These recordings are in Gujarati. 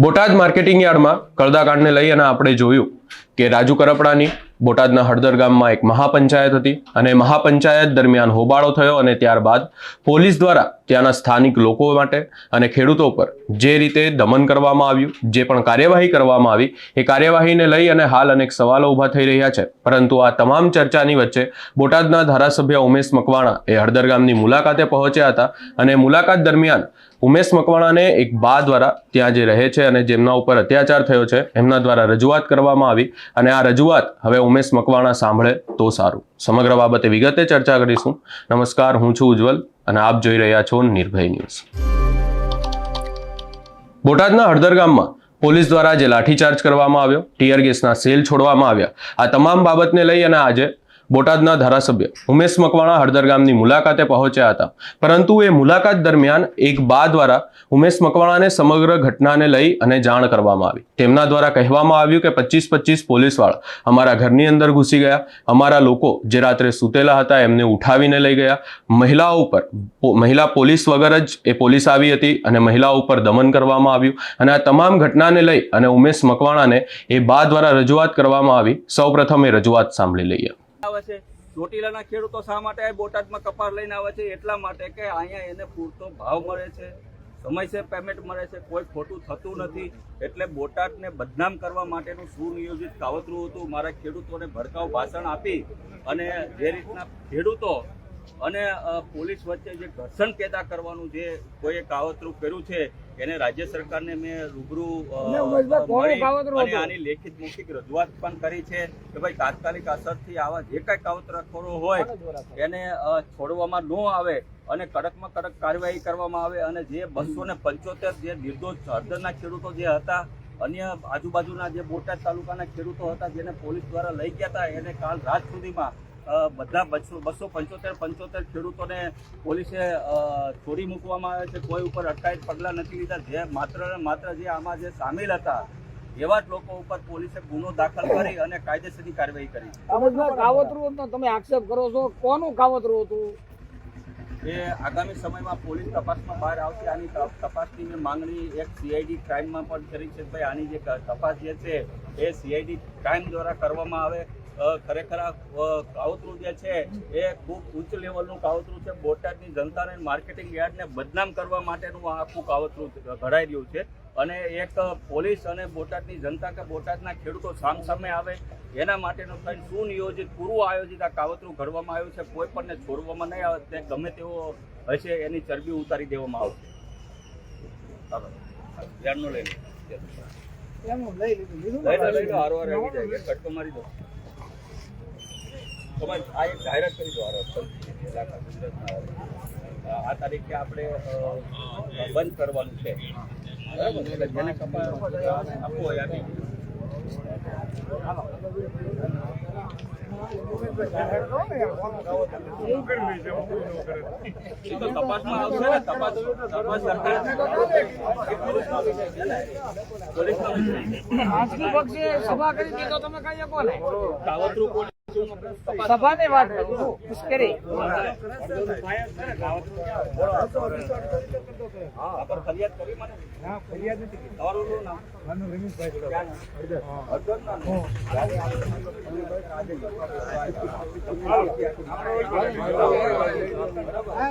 બોટાદ માર્કેટિંગ યાર્ડમાં કળદાકાંડને લઈ અને આપણે જોયું કે રાજુ કરપડાની બોટાદના હળદર ગામમાં એક મહાપંચાયત હતી અને મહાપંચાયત દરમિયાન હોબાળો થયો અને ત્યારબાદ પોલીસ દ્વારા ત્યાંના સ્થાનિક લોકો માટે અને ખેડૂતો પર જે રીતે દમન કરવામાં આવ્યું, જે પણ કાર્યવાહી કરવામાં આવી, એ કાર્યવાહીને લઈ અને હાલ અનેક સવાલો ઊભા થઈ રહ્યા છે. પરંતુ આ તમામ ચર્ચાની વચ્ચે બોટાદના ધારાસભ્ય ઉમેશ મકવાણા એ હળદર ગામની મુલાકાતે પહોંચ્યા હતા અને મુલાકાત દરમિયાન ઉમેશ મકવાણાને એક બા દ્વારા ત્યાં જે રહે છે અને જેમના ઉપર અત્યાચાર થયો છે, એમના દ્વારા રજૂઆત કરવામાં આવી અને આ રજૂઆત હવે ઉમેશ મકવાણા સાંભળે તો સારું. સમગ્ર બાબતે વિગતે ચર્ચા કરીશું. નમસ્કાર, હું છું ઉજ્જવલ. અને આપ જોઈ રહ્યા છો નિર્ભય ન્યૂઝ. બોટાદના હળદર ગામમાં પોલીસ દ્વારા જે લાઠીચાર્જ કરવામાં આવ્યો. ટીયર ગેસના સેલ છોડવામાં આવ્યા. આ તમામ બાબતને લઈ અને આજે બોટાદના ધારાસભ્ય ઉમેશ મકવાણા હળદર ગામની મુલાકાતે પહોંચ્યા હતા. પરંતુ એ મુલાકાત દરમિયાન એક બા દ્વારા ઉમેશ મકવાણાને સમગ્ર ઘટનાને લઈ અને જાણ કરવામાં આવી. તેમના દ્વારા કહેવામાં આવ્યું કે પચીસ પચીસ પોલીસવાળા અમારા ઘરની અંદર ઘૂસી ગયા. અમારા લોકો જે રાત્રે સૂતેલા હતા એમને ઉઠાવીને લઈ ગયા. મહિલાઓ ઉપર મહિલા પોલીસ વગર જ એ પોલીસ આવી હતી અને મહિલાઓ ઉપર દમન કરવામાં આવ્યું. અને આ તમામ ઘટનાને લઈ અને ઉમેશ મકવાણાને એ બા દ્વારા રજૂઆત કરવામાં આવી. સૌપ્રથમ એ રજૂઆત સાંભળી લઈએ. આવે છે. ચોટીલાના ખેડૂતો શા માટે બોટાદમાં કપાસ લઈને આવે છે? એટલા માટે કે અહીંયા એને પૂરતો ભાવ મળે છે. સમયસર પેમેન્ટ મળે છે. કોઈ ખોટું થતું નથી. એટલે બોટાદને બદનામ કરવા માટેનું સુનિયોજિત કાવતરું હતું. મારા ખેડૂતોને ભડકાઉ ભાષણ આપી અને જે રીતના ખેડૂતો અને પોલીસ વચ્ચે જે ઘર્ષણ પેદા કરવાનું જે કોઈએ કાવતરું કર્યું છે એને રાજ્ય સરકારને મેં રૂબરૂ અને આની લેખિત મૌખિક રજૂઆત પણ કરી છે કે ભાઈ તાત્કાલિક અસરથી આવા જે કાંઈ કાવતરાખોરો હોય એને છોડવામાં ન આવે અને કડકમાં કડક કાર્યવાહી કરવામાં આવે અને જે બસો ને પંચોતેર જે નિર્દોષ હળદરના ખેડૂતો જે હતા અન્ય આજુબાજુના જે બોટાદ તાલુકાના ખેડૂતો હતા જેને પોલીસ દ્વારા લઈ ગયા હતા એને કાલ રાત સુધીમાં બધા બસો બસો પંચોતેર પંચોતેર ખેડૂતોને પોલીસે છોડી મૂકવામાં આવે છે. કોઈ ઉપર અટકાયત પગલાં નથી લીધા. જે માત્ર ને માત્ર જે આમાં જે સામેલ હતા એવા જ લોકો ઉપર પોલીસે ગુનો દાખલ કરી અને કાયદેસરની કાર્યવાહી કરી. કાવતરું તમે આક્ષેપ કરો છો. કોનું કાવતરું હતું? એ આગામી સમયમાં પોલીસ તપાસમાં બહાર આવશે. આની તપાસની મેં માંગણી એક સીઆઈડી ક્રાઇમમાં પણ કરી છે. ભાઈ આની જે તપાસ જે છે એ સીઆઈડી ક્રાઇમ દ્વારા કરવામાં આવે. ખરેખર આ કાવતરું જે છે એ ખૂબ ઉચ્ચ લેવલનું કાવતરું છે. બોટાદની જનતાને માર્કેટિંગ યાર્ડને બદનામ કરવા માટેનું આ આખું કાવતરું ઘડાઈ રહ્યું છે. અને એક પોલીસ અને બોટાદની જનતા કે બોટાદના ખેડૂતો સામસામે આવે એના માટેનું કંઈ સુનિયોજિત પૂર્વ આયોજિત આ કાવતરું ઘડવામાં આવ્યું છે. કોઈ પણને છોડવામાં નહીં આવે તે ગમે તેવો હશે એની ચરબી ઉતારી દેવામાં આવશે. ધ્યાનનું લઈ લીધું. લીધું લઈ લઈ લો, હારો હારો આવી જાય. કટકો મારી દો. તમારે આ એક જાહેરાત કરી દો આ તારીખે આપણે બંધ કરવાનું છે. બરાબર? એટલે જેને કપા આપવો હોય આપી. તો તપાસમાં આવશે ને તપાસ તપાસ સરકાર. સભા કરી દીધો તમે કઈ શકો ને કાવતરું સભાની વાત કરું પુષ્કરી. આ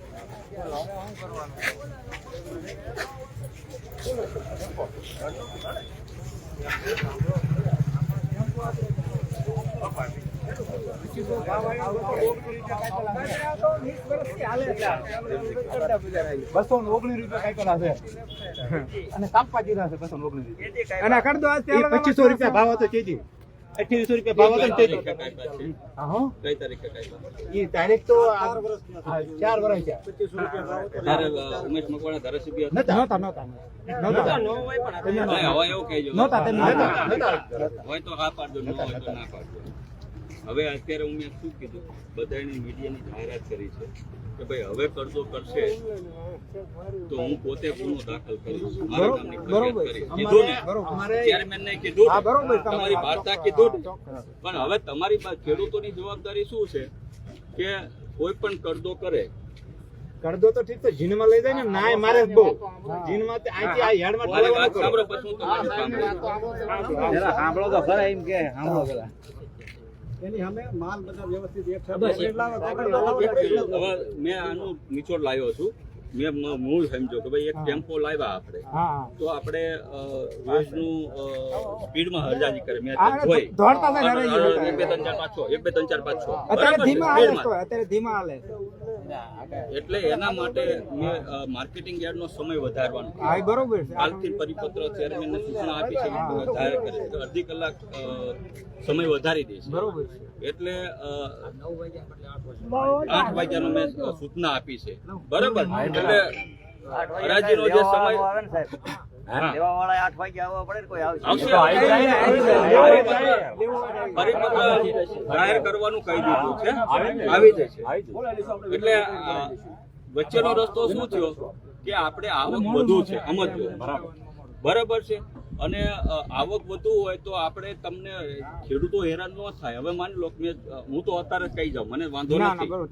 બસો ઓગણીસ રૂપિયા કાંઈ પેલા અને કાપવા જીરા છે બસો ઓગણીસ રૂપિયા અને કર દો પચીસો રૂપિયા ભાવ હતો ચીજી અઠ્યાવીસો રૂપિયા ભાવ હતો. કઈ તારીખે? તારીખ તો ચાર વર્ષ ઉમેશ મકવાણા ધારાસભ્ય એવું કહેજો. નહોતા તેમ નહોતા નહોતા. હોય તો હા પાડજો ન હોય તો ના પાડજો. હવે અત્યારે હું મેં શું કીધું? બધાની મીડિયાની જાહેરાત કરી છે. કે ભાઈ હવે કરજો કરશે તો હું પોતે ગુનો દાખલ કરીશ મારા ગામની ફરિયાદ કરીશ કીધું ને? ચેરમેનને કીધું ને. હા, બરોબર. તમારી વાર્તા કીધું પણ હવે તમારી ખેડૂતોની જવાબદારી શું છે? કે કોઈ પણ કરદો કરે. કરદો તો ઠીક તો જીનમાં લઈ જાય ને નાય મારે બહુ. જીનમાં અહીંથી આ યાર્ડમાં મારી વાત સાંભળો પછી હું કામ સાંભળો. તો ખરા એમ કે સાંભળો પેલા હવે મેં આનું નિચોડ લાવ્યો છું. મેં મૂળ સમજો કે ભાઈ એક ટેમ્પો લાવ્યા આપણે. તો આપણે રોજનું સ્પીડમાં હરજાજી કરે. મેં જોઈ. એક બે ત્રણ ચાર પાંચ છ. એક બે ત્રણ ચાર પાંચ છ. અત્યારે ધીમા હાલે અત્યારે ધીમા હાલે. એટલે એના માટે મેં માર્કેટિંગ યાર્ડનો સમય વધારવાનો. હા બરોબર છે. કાલથી પરિપત્ર ચેરમેનને સૂચના આપી છે વધારે કરે છે. અડધી કલાક અ, સમય વધારી દઈશ બરોબર છે. એટલે આઠ વાગ્યાનો મેં સૂચના આપી છે. બરાબર? એટલે હરાજીનો જે સમય હા. આવશે. પરિપત્ર જાહેર કરવાનું કહી દીધું છે. આવી જશે એટલે વચ્ચેનો રસ્તો શું થયો? કે આપણે આવક વધુ છે સમજવું બરાબર. છે. અને આવક વધુ હોય તો આપણે તમને ખેડૂતો હેરાન ન થાય. હવે માની લો કે મેં, હું તો અત્યારે જ કહી જાઉં મને વાંધો નથી. બરોબર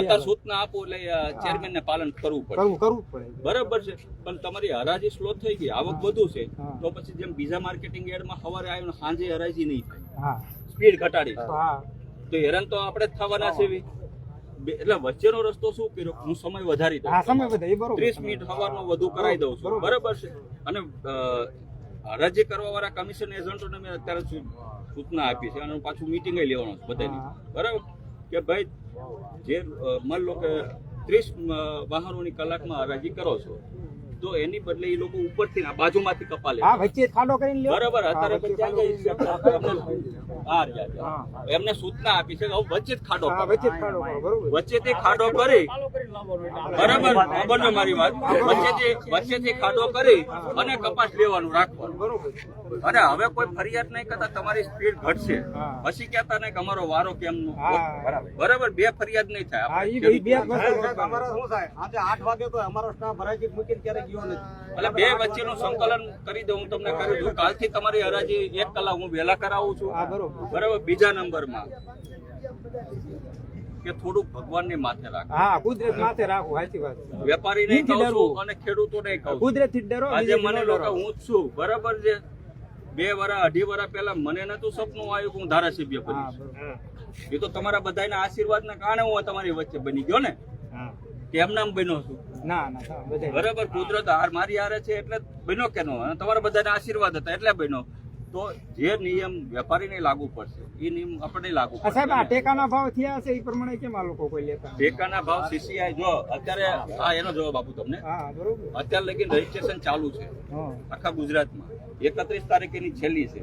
અત્યારે સૂચના આપો એટલે ચેરમેન ને પાલન કરવું પડે. કરવું કરવું પડે. બરાબર છે. પણ તમારી હરાજી સ્લો થઈ ગઈ આવક વધુ છે. તો પછી જેમ બીજા માર્કેટિંગ એડમાં સવારે આવ્યો સાંજે હરાજી નહીં થાય. સ્પીડ ઘટાડી. તો હેરાન તો આપણે જ થવાના છે એટલે વચ્ચેનો રસ્તો શું કર્યો? હું સમય વધારી દઉં સમય વધારી બરોબર. ત્રીસ મિનિટ સવારનો વધુ કરાવી દઉં છું. બરોબર. છે? અને હરાજી કરવા વાળા કમિશન એજન્ટોને મેં અત્યારે સૂચના આપી છે અને પાછું મિટિંગ લેવાનો છું બધાની. બરાબર? કે ભાઈ જે માન લો કે ત્રીસ વાહનોની કલાકમાં હરાજી કરો છો. તો એની બદલે એ લોકો ઉપરથી ના બાજુમાંથી કપા લે હા વચ્ચે ખાડો કરીને લ્યો. બરાબર અત્યારે હા, વચ્ચે છે? એમને સૂચના આપી છે કે હવે વચ્ચે જ ખાડો હા વચ્ચે જ ખાડો કરો બરોબર. વચ્ચેથી ખાડો કરી. બરાબર સાંભળજો મારી વાત? વચ્ચેથી વચ્ચેથી ખાડો કરી અને કપાસ લેવાનું રાખવાનું. બરોબર. અને હવે કોઈ ફરિયાદ નહીં કરતા તમારી સ્પીડ ઘટશે. પછી કહેતા નહીં કે અમારો વારો કેમ નો? બરાબર. બે ફરિયાદ નહીં થાય. અમારે શું થાય? આજે આઠ વાગે તો અમારો સ્ટાફ ભરાઈ મૂકીને ક્યારેક એટલે બે વચ્ચેનું સંકલન કરી દઉં હું તમને કરી દઉં કાલથી તમારી હરાજી એક કલાક હું વહેલા કરાવું છું. બરાબર. બીજા નંબરમાં કે થોડુંક ભગવાનની માથે રાખો. હા કુદરત માથે રાખો સાચી વાત. વેપારી નહીં કહું છું અને ખેડૂતોને કહું કુદરતથી ડરો આજે મને લોકો હું જ છું. બરાબર છે? બે વરા અઢી વરા પહેલા મને નતું સપનું આવ્યું કે હું ધારાસભ્ય બની એ તો તમારા બધાના આશીર્વાદના કારણે હું તમારી વચ્ચે બની ગયો ને? કે કેમ નામ બન્યો છું? ના ના બરાબર કુદરત હાર મારી હારે છે એટલે બન્યો કેનો તમારા બધાના આશીર્વાદ હતા એટલે બન્યો. તો જે નિયમ વેપારીને લાગુ પડશે એ નિયમ આપણે લાગુ સાહેબ આ ટેકાના ભાવ થયા છે એ પ્રમાણે કેમ આ લોકો કોઈ લેતા ટેકાના ભાવ સીસીઆઈ જો અત્યારે આ એનો જવાબ આપું તમને. હા બરોબર. અત્યારે લગી રજીસ્ટ્રેશન ચાલુ છે આખા ગુજરાતમાં. એકત્રીસ તારીખ એની છેલ્લી છે.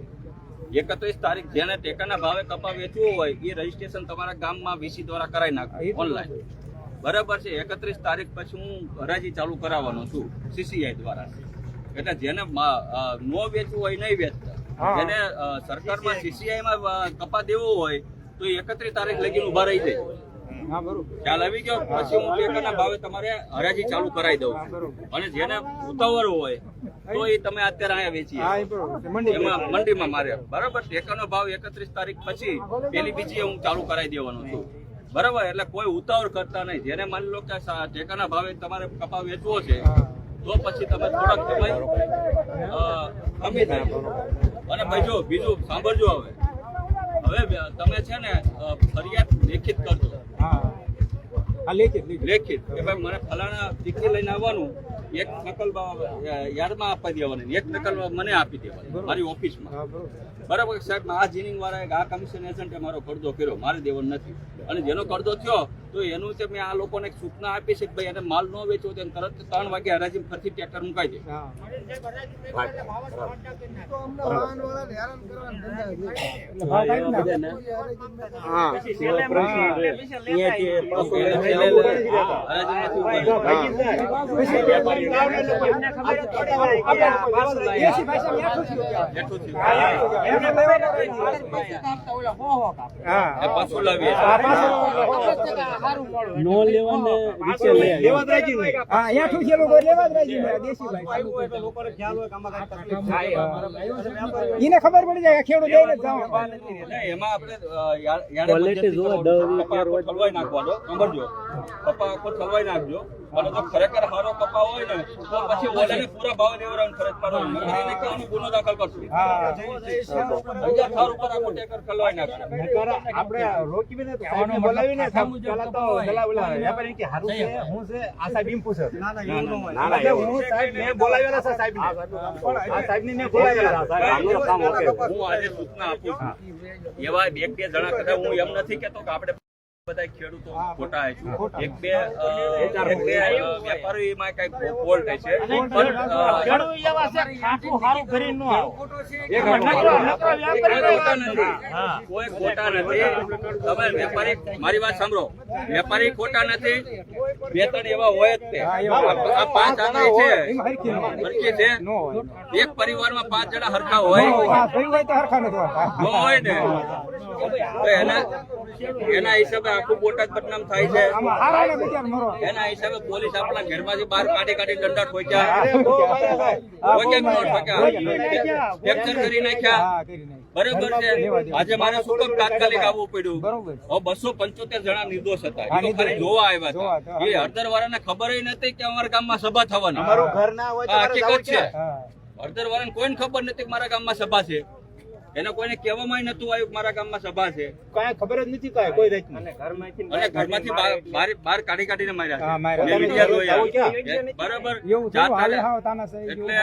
એકત્રીસ તારીખ જેને ટેકાના ભાવે કપા વેચવું હોય એ રજીસ્ટ્રેશન તમારા ગામમાં વીસી દ્વારા કરાવી નાખો ઓનલાઈન બરાબર છે. એકત્રીસ તારીખ પછી હું હરાજી ચાલુ કરાવવાનો છું સીસીઆઈ દ્વારા. એટલે જેને નો વેચવું હોય નહીં વેચતા. જેને સરકારમાં સીસીઆઈ માં કપા દેવો હોય તો એ એકત્રીસ તારીખ લગી ઊભા રહી જાય. ખ્યાલ આવી ગયો? પછી હું ટેકાના ભાવે તમારે હરાજી ચાલુ કરાવી દઉં અને જેને ઉતાવળ હોય તો એ તમે અત્યારે અહીંયા વેચી એમાં મંડીમાં મારે. બરાબર? ટેકાનો ભાવ એકત્રીસ તારીખ પછી પેલી બીજી હું ચાલુ કરાવી દેવાનો છું. બરાબર એટલે કોઈ ઉતાવળ કરતા નહીં. જેને માની લો કે ટેકાના ભાવે તમારે કપા વેચવો છે તો પછી તમે થોડાક સમય અ, ખમી અને ભાઈ જો બીજું સાંભળજો હવે. હવે તમે છે ને ફરિયાદ લેખિત કરજો. લેખિત કે ભાઈ મને ફલાણા દીકરી લઈને આવવાનું એક નકલ યાદમાં આપી દેવાની એક નકલ મને આપી દેવાની મારી ઓફિસમાં. બરોબર સાહેબ આ જીનિંગ વાળા આ કમિશન એજન્ટે મારો કરજો કર્યો મારે દેવો નથી. અને જેનો કરજો થયો તો એનું છે મેં આ લોકોને સૂચના આપી છે કે ભાઈ એને માલ ન વેચવો તો તરત ત્રણ વાગે હરાજી ફરતી ટ્રેક્ટર મુકાઈ દે એ પાછું લાવીએ. લેવા જ રાજી નહીં. હા એઠું છે લોકો લેવા જ રાજી નહીં, દેશી ભાઈ. લોકોને ખ્યાલ હોય કે તકલીફ થાય. એને ખબર પડી જાય ખેડૂત લઈને જ જવાનું. એમાં આપણે અ, યા- યાડે મધ્યસ્થી કરો. કપા આખો ઠલવાઈ નાખવાનો સમજો પપ્પા આખો ઠલવાઈ નાખજો. અને જો ખરેખર હારો કપા હોય ને તો પછી ઓલાને પૂરા ભાવ દેવરાને ફરજ પાડવાની નકર એને કહેવાનું ગુનો દાખલ કરશું. સમજ્યા? થાર ઉપર આખો ટેકર ખલવાઈ નાખશે. નકર આપણે રોકી બી ને તો સાહેબને બોલાવીને સાહેબ તો પેલા બોલા વેપારી કે હારું છે હું છે આ સાહેબ એમ પૂછે. ના, ના, એવું ન. ના, ના, હું સાહેબ મેં બોલાવેલા છે સાહેબને. આ સાહેબને મેં બોલાવેલા સાહેબ કામ ઓકે. હું આજે સૂચના આપું છું. એવા એક બે જણા કદાચ હું એમ નથી કેતો કે આપણે બધા ખેડૂતો ખોટા એક બે એક બે વેપારીમાં કંઈક ફોલ્ટ છે. વેપારી કોઈ ખોટા નથી. તમે વેપારી મારી વાત સાંભળો. વેપારી ખોટા નથી. બે ત્રણ એવા હોય જ તે. આ પાંચ આંગળી છે. હરખી છે. એક પરિવારમાં પાંચ જણા હરખા હોય. હોય. ન એના એના હિસાબે આખું બોટાદ બદનામ થાય છે. એના હિસાબે પોલીસ આપણા ઘરમાંથી બહાર કાઢી કાઢી દંડા ઠોક્યા ફ્રેક્ચર કરી નાખ્યા. બરાબર છે. આજે મારે શું કામ તાત્કાલિક આવવું પડ્યું? બરોબર છે. હવે બસો પંચોતેર જણા નિર્દોષ હતા. એ તો જોવા આવ્યા હતા. એ હળદર વાળાને ખબર નથી કે અમારા ગામમાં સભા થવાની. અમારું ઘર ના હોય તો આ મારે હકીકત છે. હળદર વાળાને કોઈને ખબર નથી કે મારા ગામમાં સભા છે. એને કોઈને કહેવામાં નતું આવ્યું મારા ગામમાં સભા છે. કાંઈ ખબર જ નથી કાંઈ કોઈ જાતની. અને ઘરમાંથી બહાર- બહાર કાઢી કાઢીને માર્યા બરાબર. એટલે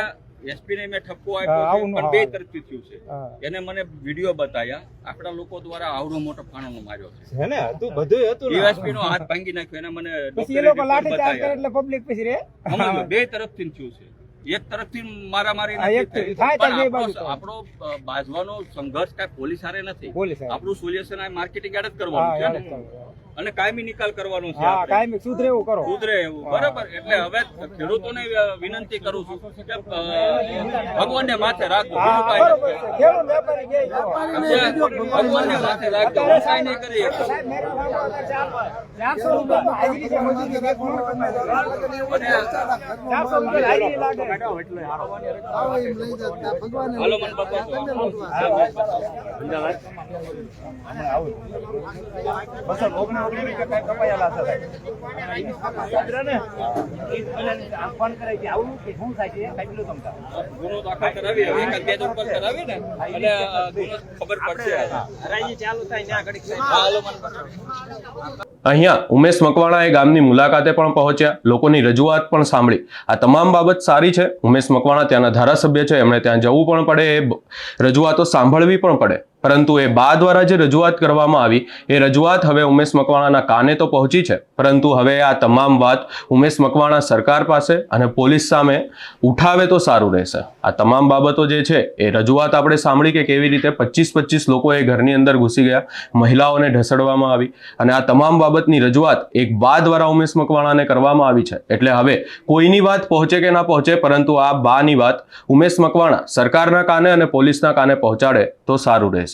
એસપી ને મેં ઠપકો આપ્યો પણ બે તરફથી થયું છે. એને મને વીડિયો બતાયા. આપણા લોકો દ્વારા આવડો મોટો ફાણો માર્યો છે. હે ને? હતું બધું હતું ને. નો હાથ ભાંગી નાખ્યો એને મને પછી એ લોકો લાઠી ચાર્જ કરે એટલે પબ્લિક પછી રે. બે તરફથી થયું છે. એક તરફથી મારામારી આપણો- બાજવાનો સંઘર્ષ કઈ પોલીસ હારે નથી. આપણું સોલ્યુશન આ માર્કેટિંગ યાર્ડ જ કરવાનું છે. અને કાયમી નિકાલ કરવાનો છે હા કાયમી સુધરે એવું કરો સુધરે એવું બરાબર એટલે હવે ખેડૂતોને વિનંતી કરું છું કે ભગવાનને માથે રાખો કાંઈ. ભગવાનને માથે રાખો હું નહીં કરી હાલો મને બતાવો. બસો ઓગણા અહીંયા ઉમેશ મકવાણા એ ગામની મુલાકાતે પણ પહોંચ્યા, લોકોની રજૂઆત પણ સાંભળી. આ તમામ બાબત સારી છે. ઉમેશ મકવાણા ત્યાંના ધારાસભ્ય છે. એમણે ત્યાં જવું પણ પડે, એ રજૂઆતો સાંભળવી પણ પડે. પરંતુ એ બા દ્વારા જે રજૂઆત કરવામાં આવી, એ રજૂઆત હવે ઉમેશ મકવાણાના કાને તો પહોંચી છે. પરંતુ હવે આ તમામ વાત ઉમેશ મકવાણા સરકાર પાસે અને પોલીસ સામે ઉઠાવે તો સારું રહેશે. આ તમામ બાબતો જે છે, એ રજૂઆત આપણે સાંભળી કે કેવી રીતે પચીસ પચીસ લોકો એ ઘરની અંદર ઘૂસી ગયા, મહિલાઓને ઢસડવામાં આવી અને આ તમામ બાબતની રજૂઆત એક બા દ્વારા ઉમેશ મકવાણાને કરવામાં આવી છે. એટલે હવે કોઈની વાત પહોંચે કે ના પહોંચે, પરંતુ આ બાની વાત ઉમેશ મકવાણા સરકારના કાને અને પોલીસના કાને પહોંચાડે તો સારું રહેશે.